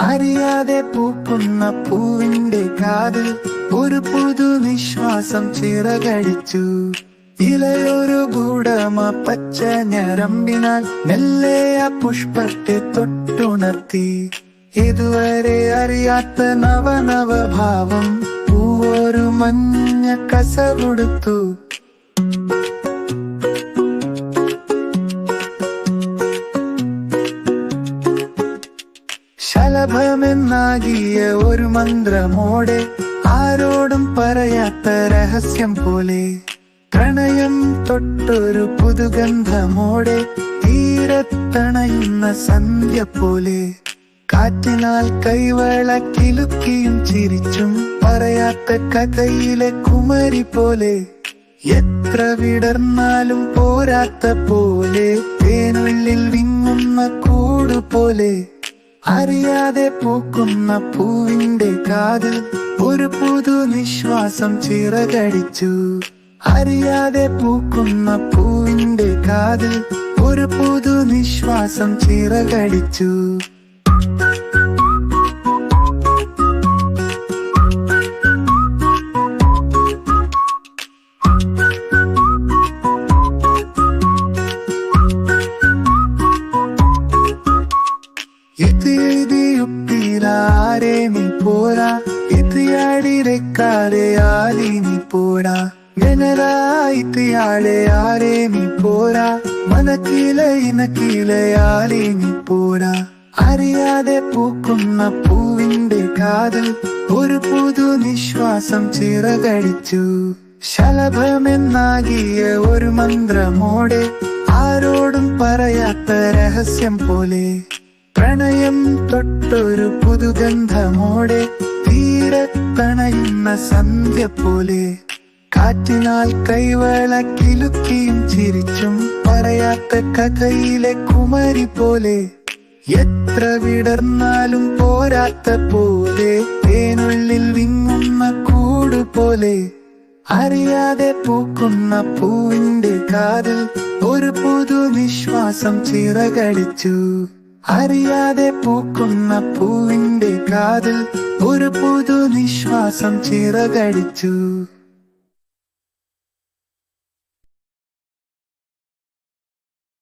അറിയാതെ പൂക്കുന്ന പൂവിന്റെ കാതിൽ ഒരു പുതു വിശ്വാസം ചിറകടിച്ചു. ഇലയൊരു ഗൂഢമ പച്ച ഞരമ്പിനാൽ മെല്ലെ ആ പുഷ്പത്തെ തൊട്ടുണർത്തി. ഇതുവരെ അറിയാത്ത നവനവഭാവം പൂവൊരു മഞ്ഞ കസവെടുത്തു. ശലഭമെന്നാകിയ ഒരു മന്ത്രമോടെ ആരോടും പറയാത്ത രഹസ്യം പോലെ പ്രണയം തൊട്ടൊരു പുതുഗന്ധമോടെ തീരത്തണയുന്ന സന്ധ്യ പോലെ കാറ്റിനാൽ കൈവള കിലുക്കിയും ചിരിച്ചും പറയാത്ത കഥയിലെ കുമരി പോലെ എത്ര വിടർന്നാലും പോരാത്ത പോലെ തേനുള്ളിൽ വിങ്ങുന്ന കൂട് പോലെ അറിയാതെ പൂക്കുന്ന പൂവിന്റെ കാതിൽ ഒരു പുതു നിശ്വാസം ചിറകടിച്ചു. അറിയാതെ പൂക്കുന്ന പൂവിന്റെ കാതിൽ ഒരു പുതു നിശ്വാസം ചിറകടിച്ചു. എഴുതിയുപ്പിലാരെ നീ പോരാ. എത്തിയാടിരക്കാരെ ആലി നീ പോരാ. ജനരായിത്തിയാളെ ആരെ നീ പോരാ. മനക്കില ഇനക്കിലെ ആലെ നീ പോരാ. അറിയാതെ പൂക്കുന്ന പൂവിന്റെ കാതിൽ ഒരു പുതു നിശ്വാസം ചിറകടിച്ചു. ശലഭമെന്നാകിയ ഒരു മന്ത്രമോടെ ആരോടും പറയാത്ത രഹസ്യം പോലെ പ്രണയം തൊട്ടൊരു പുതുഗന്ധമോടെ തീരത്തണയുന്ന സന്ധ്യ പോലെ. കാറ്റിനാൽ കൈവള കിലുക്കിയും ചിരിച്ചും പറയാത്ത കഥയിലെ കുമരി പോലെ. എത്ര വിടർന്നാലും പോരാത്ത പോലെ തേനുള്ളിൽ വിങ്ങുന്ന കൂട് പോലെ. അറിയാതെ പൂക്കുന്ന പൂവിന്റെ കാതിൽ ഒരു പുതു വിശ്വാസം ചിറകടിച്ചു. അറിയാതെ പൂക്കുന്ന പൂവിന്റെ കാതിൽ ഒരു പുതു നിശ്വാസം ചിറകടിച്ചു.